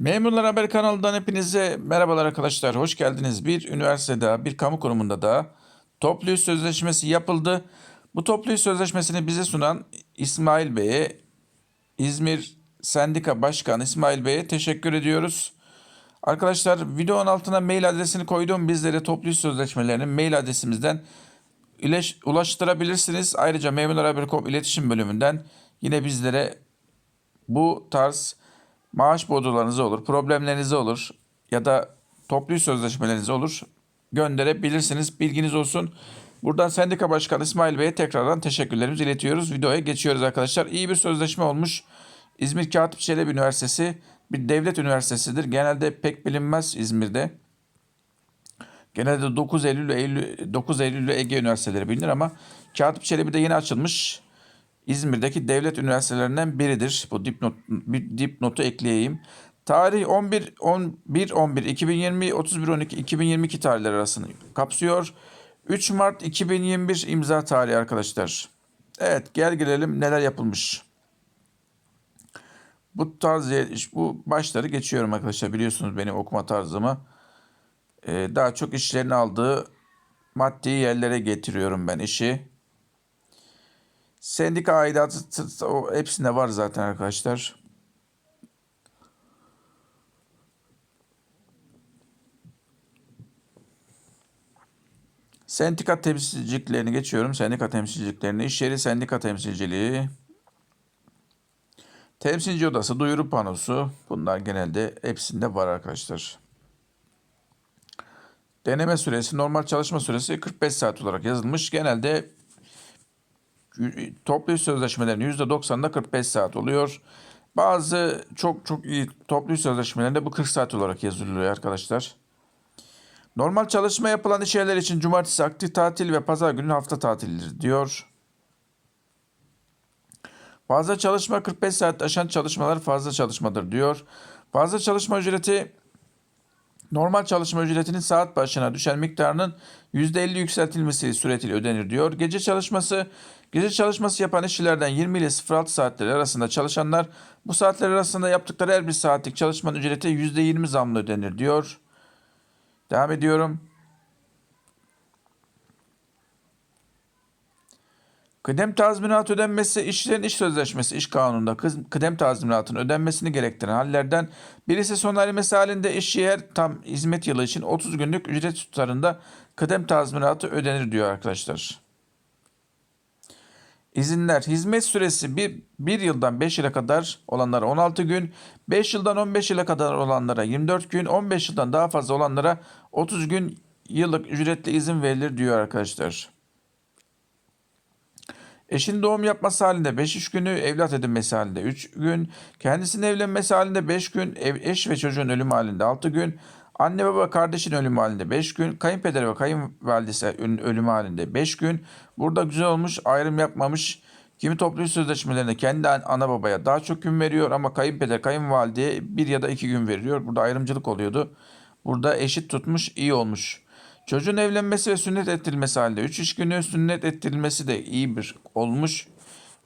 Memurlar Haber kanalından hepinize merhabalar arkadaşlar. Hoş geldiniz. Bir üniversitede, bir kamu kurumunda da toplu iş sözleşmesi yapıldı. Bu toplu iş sözleşmesini bize sunan İsmail Bey'e, İzmir Sendika Başkanı İsmail Bey'e teşekkür ediyoruz. Arkadaşlar videonun altına mail adresini koydum. Bizlere toplu iş sözleşmelerini mail adresimizden ulaştırabilirsiniz. Ayrıca Memurlar Haber.com iletişim bölümünden yine bizlere bu tarz maaş bordrolarınız olur, problemleriniz olur ya da toplu sözleşmeleriniz olur gönderebilirsiniz. Bilginiz olsun. Buradan Sendika Başkanı İsmail Bey'e tekrardan teşekkürlerimizi iletiyoruz. Videoya geçiyoruz arkadaşlar. İyi bir sözleşme olmuş. İzmir Katip Çelebi Üniversitesi bir devlet üniversitesidir. Genelde pek bilinmez İzmir'de. Genelde 9 Eylül, Eylül 9 Eylül Ege Üniversiteleri bilinir ama Katip Çelebi de yeni açılmış. İzmir'deki devlet üniversitelerinden biridir. Bu dipnot dipnotu ekleyeyim. Tarih 11 11 11 2020 31 12 2022 tarihleri arasını kapsıyor. 3 Mart 2021 imza tarihi arkadaşlar. Evet gel gelelim neler yapılmış. Bu tarz bu başları geçiyorum arkadaşlar biliyorsunuz benim okuma tarzımı. Ee, daha çok işlerini aldığı maddi yerlere getiriyorum ben işi. Sendika aidatı o hepsinde var zaten arkadaşlar. Sendika temsilciliklerini geçiyorum. Sendika temsilciliklerini. İş yeri sendika temsilciliği. Temsilci odası, duyuru panosu. Bunlar genelde hepsinde var arkadaşlar. Deneme süresi, normal çalışma süresi 45 saat olarak yazılmış. Genelde toplu iş sözleşmelerinin %90'da 45 saat oluyor. Bazı çok çok iyi toplu iş sözleşmelerinde bu 40 saat olarak yazılıyor arkadaşlar. Normal çalışma yapılan iş yerleri için cumartesi aktif tatil ve pazar günü hafta tatilidir diyor. Fazla çalışma 45 saat aşan çalışmalar fazla çalışmadır diyor. Fazla çalışma ücreti normal çalışma ücretinin saat başına düşen miktarının %50 yükseltilmesi suretiyle ödenir diyor. Gece çalışması Gece çalışması yapan işçilerden 20 ile 06 saatleri arasında çalışanlar bu saatler arasında yaptıkları her bir saatlik çalışmanın ücreti %20 zamlı ödenir diyor. Devam ediyorum. Kıdem tazminatı ödenmesi işçilerin iş sözleşmesi iş kanununda kıdem tazminatının ödenmesini gerektiren hallerden birisi son erimesi halinde işçiye her tam hizmet yılı için 30 günlük ücret tutarında kıdem tazminatı ödenir diyor arkadaşlar. İzinler hizmet süresi 1, 1 yıldan 5 yıla kadar olanlara 16 gün, 5 yıldan 15 yıla kadar olanlara 24 gün, 15 yıldan daha fazla olanlara 30 gün yıllık ücretli izin verilir diyor arkadaşlar. Eşin doğum yapması halinde 5 iş günü, evlat edinmesi halinde 3 gün, kendisinin evlenmesi halinde 5 gün, ev, eş ve çocuğun ölümü halinde 6 gün, anne baba kardeşin ölümü halinde 5 gün, kayınpeder ve kayınvalidesi ölümü halinde 5 gün. Burada güzel olmuş, ayrım yapmamış. Kimi toplu iş sözleşmelerinde kendi an- ana babaya daha çok gün veriyor ama kayınpeder, kayınvalideye bir ya da iki gün veriyor. Burada ayrımcılık oluyordu. Burada eşit tutmuş, iyi olmuş. Çocuğun evlenmesi ve sünnet ettirilmesi halinde 3 iş günü sünnet ettirilmesi de iyi bir olmuş.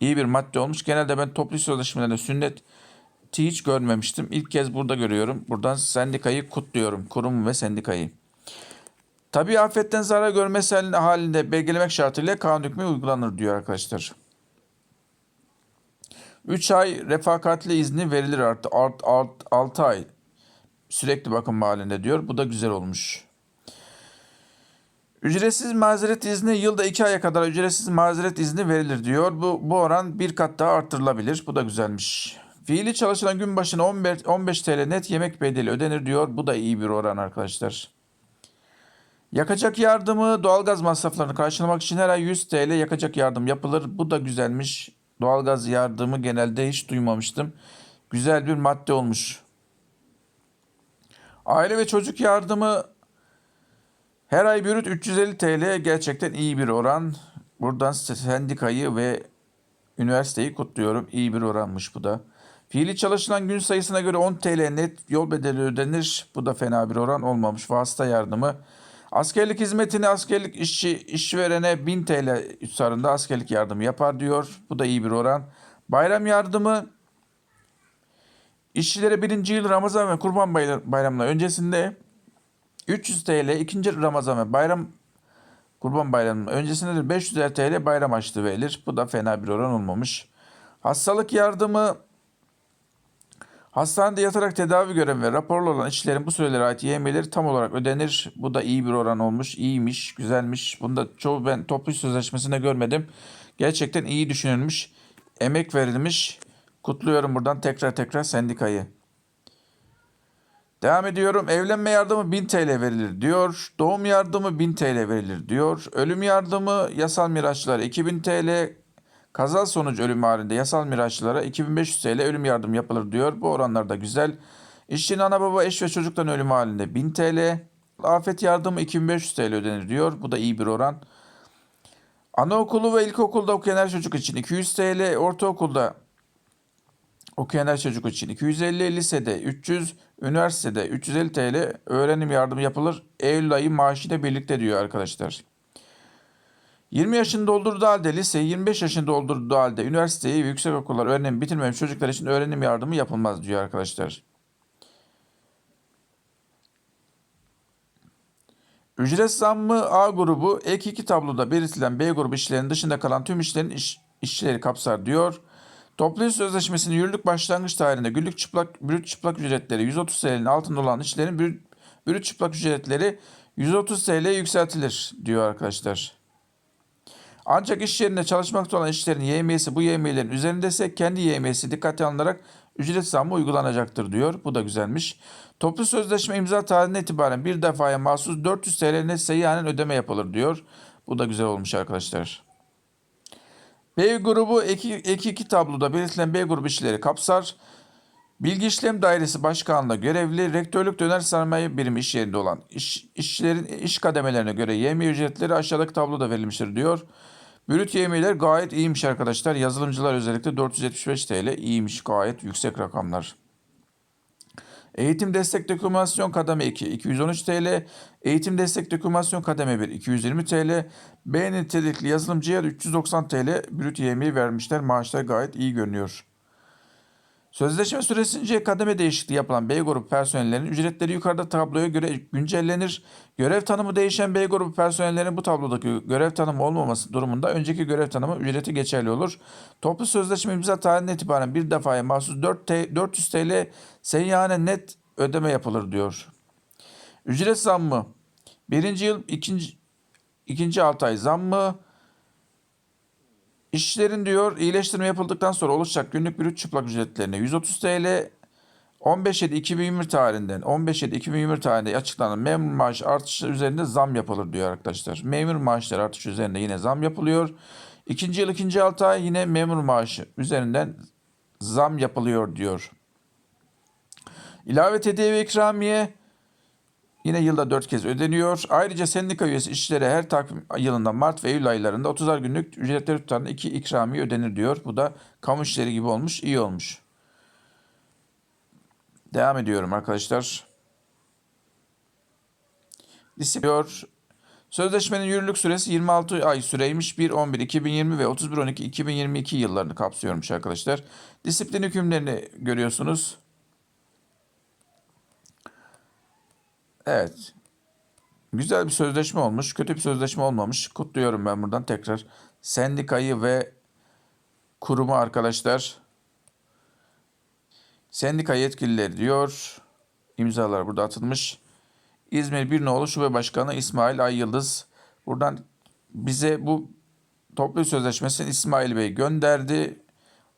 iyi bir madde olmuş. Genelde ben toplu iş sözleşmelerinde sünnet hiç görmemiştim. İlk kez burada görüyorum. Buradan sendikayı kutluyorum. Kurum ve sendikayı. Tabii afetten zarar görmesi halinde belgelemek şartıyla kanun hükmü uygulanır diyor arkadaşlar. 3 ay refakatli izni verilir artı art, art, 6 ay sürekli bakım halinde diyor. Bu da güzel olmuş. Ücretsiz mazeret izni yılda 2 aya kadar ücretsiz mazeret izni verilir diyor. Bu, bu oran bir kat daha arttırılabilir. Bu da güzelmiş. Fiili çalışılan gün başına 15, 15 TL net yemek bedeli ödenir diyor. Bu da iyi bir oran arkadaşlar. Yakacak yardımı doğalgaz masraflarını karşılamak için her ay 100 TL yakacak yardım yapılır. Bu da güzelmiş. Doğalgaz yardımı genelde hiç duymamıştım. Güzel bir madde olmuş. Aile ve çocuk yardımı her ay bürüt 350 TL gerçekten iyi bir oran. Buradan sendikayı ve üniversiteyi kutluyorum. İyi bir oranmış bu da. Fiili çalışılan gün sayısına göre 10 TL net yol bedeli ödenir. Bu da fena bir oran olmamış. Vasıta yardımı. Askerlik hizmetini askerlik işçi işverene 1000 TL tutarında askerlik yardımı yapar diyor. Bu da iyi bir oran. Bayram yardımı İşçilere birinci yıl Ramazan ve Kurban Bayra- Bayramları öncesinde 300 TL, ikinci Ramazan ve Bayram Kurban Bayramı öncesinde de 500 TL bayram açlığı verilir. Bu da fena bir oran olmamış. Hastalık yardımı Hastanede yatarak tedavi gören ve raporlu olan işçilerin bu sürelere ait yemeğleri tam olarak ödenir. Bu da iyi bir oran olmuş. İyiymiş, güzelmiş. Bunda çoğu ben toplu sözleşmesinde görmedim. Gerçekten iyi düşünülmüş. Emek verilmiş. Kutluyorum buradan tekrar tekrar sendikayı. Devam ediyorum. Evlenme yardımı 1000 TL verilir diyor. Doğum yardımı 1000 TL verilir diyor. Ölüm yardımı yasal miraçlara 2000 TL. Kaza sonucu ölüm halinde yasal miraçlara 2500 TL ölüm yardım yapılır diyor. Bu oranlar da güzel. İşçinin ana baba eş ve çocuktan ölüm halinde 1000 TL. Afet yardımı 2500 TL ödenir diyor. Bu da iyi bir oran. Anaokulu ve ilkokulda okuyan her çocuk için 200 TL, ortaokulda okuyan her çocuk için 250, lisede 300, üniversitede 350 TL öğrenim yardımı yapılır. Eylül ayı maaşıyla birlikte diyor arkadaşlar. 20 yaşını doldurduğu halde liseyi, 25 yaşını doldurduğu halde üniversiteyi ve yüksek okullar öğrenim bitirmemiş çocuklar için öğrenim yardımı yapılmaz diyor arkadaşlar. Ücret zammı A grubu ek 2 tabloda belirtilen B grubu işçilerin dışında kalan tüm işçilerin iş, işçileri kapsar diyor. Toplu iş sözleşmesinin yürürlük başlangıç tarihinde günlük çıplak, brüt çıplak ücretleri 130 TL'nin altında olan işçilerin brüt, brüt çıplak ücretleri 130 TL'ye yükseltilir diyor arkadaşlar. Ancak iş yerinde çalışmakta olan işçilerin YM'si bu YM'lerin üzerindeyse kendi YM'si dikkate alınarak ücret zammı uygulanacaktır diyor. Bu da güzelmiş. Toplu sözleşme imza tarihinden itibaren bir defaya mahsus 400 TL net seyyanen ödeme yapılır diyor. Bu da güzel olmuş arkadaşlar. B grubu ek, ek 2 tabloda belirtilen B grubu işçileri kapsar. Bilgi İşlem Dairesi Başkanlığı'nda görevli rektörlük döner sermaye birimi iş yerinde olan iş, işçilerin iş kademelerine göre yemi ücretleri aşağıdaki tabloda verilmiştir diyor. Brüt yemiler gayet iyiymiş arkadaşlar. Yazılımcılar özellikle 475 TL iyiymiş gayet yüksek rakamlar. Eğitim destek dokümantasyon kademe 2 213 TL, eğitim destek dokümantasyon kademe 1 220 TL, B nitelikli yazılımcıya 390 TL brüt yemeği vermişler. Maaşlar gayet iyi görünüyor. Sözleşme süresince kademe değişikliği yapılan B grubu personellerin ücretleri yukarıda tabloya göre güncellenir. Görev tanımı değişen B grubu personellerin bu tablodaki görev tanımı olmaması durumunda önceki görev tanımı ücreti geçerli olur. Toplu sözleşme imza tarihinden itibaren bir defaya mahsus 4 T, 400 TL seyyane net ödeme yapılır diyor. Ücret zammı. Birinci yıl ikinci, ikinci 6 ay zammı. İşçilerin diyor iyileştirme yapıldıktan sonra oluşacak günlük brüt çıplak ücretlerine 130 TL 15.7.2020 tarihinden 15.7.2020 tarihinde açıklanan memur maaş artışı üzerinde zam yapılır diyor arkadaşlar. Memur maaşları artışı üzerinde yine zam yapılıyor. İkinci yıl ikinci 6 ay yine memur maaşı üzerinden zam yapılıyor diyor. İlave ve ikramiye Yine yılda 4 kez ödeniyor. Ayrıca sendika üyesi işçilere her takvim yılında Mart ve Eylül aylarında 30'ar günlük ücretleri tutan iki ikramiye ödenir diyor. Bu da kamu işleri gibi olmuş, iyi olmuş. Devam ediyorum arkadaşlar. Disiplin Sözleşmenin yürürlük süresi 26 ay süreymiş. 1-11-2020 ve 31-12-2022 yıllarını kapsıyormuş arkadaşlar. Disiplin hükümlerini görüyorsunuz. Evet. Güzel bir sözleşme olmuş. Kötü bir sözleşme olmamış. Kutluyorum ben buradan tekrar. Sendikayı ve kurumu arkadaşlar. Sendika yetkilileri diyor. İmzalar burada atılmış. İzmir Birnoğlu Şube Başkanı İsmail Ay Yıldız. Buradan bize bu toplu sözleşmesini İsmail Bey gönderdi.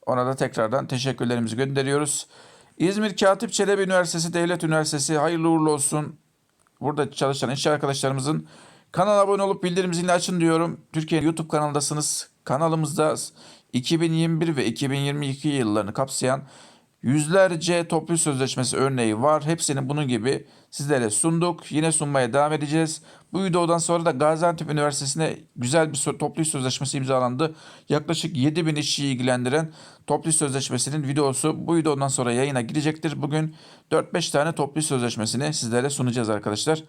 Ona da tekrardan teşekkürlerimizi gönderiyoruz. İzmir Katip Çelebi Üniversitesi Devlet Üniversitesi hayırlı uğurlu olsun. Burada çalışan işçi arkadaşlarımızın kanala abone olup bildirim zilini açın diyorum. Türkiye YouTube kanalındasınız. Kanalımızda 2021 ve 2022 yıllarını kapsayan yüzlerce toplu sözleşmesi örneği var. Hepsini bunun gibi sizlere sunduk. Yine sunmaya devam edeceğiz. Bu videodan sonra da Gaziantep Üniversitesi'ne güzel bir toplu sözleşmesi imzalandı. Yaklaşık 7000 işçiyi ilgilendiren toplu sözleşmesinin videosu bu videodan sonra yayına girecektir. Bugün 4-5 tane toplu sözleşmesini sizlere sunacağız arkadaşlar.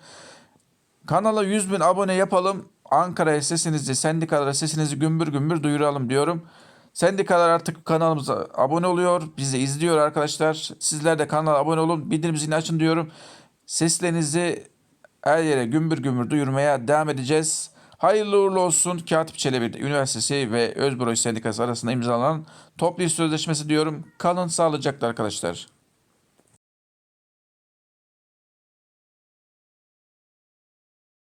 Kanala 100 bin abone yapalım. Ankara'ya sesinizi, sendikalara sesinizi gümbür gümbür duyuralım diyorum. Sendikalar artık kanalımıza abone oluyor, bizi izliyor arkadaşlar. Sizler de kanala abone olun, bildirim zilini açın diyorum. Seslerinizi her yere gümbür gümbür duyurmaya devam edeceğiz. Hayırlı uğurlu olsun Katip Çelebi Üniversitesi ve Özbüro Sendikası arasında imzalanan toplu sözleşmesi diyorum. Kalın sağlıcakla arkadaşlar.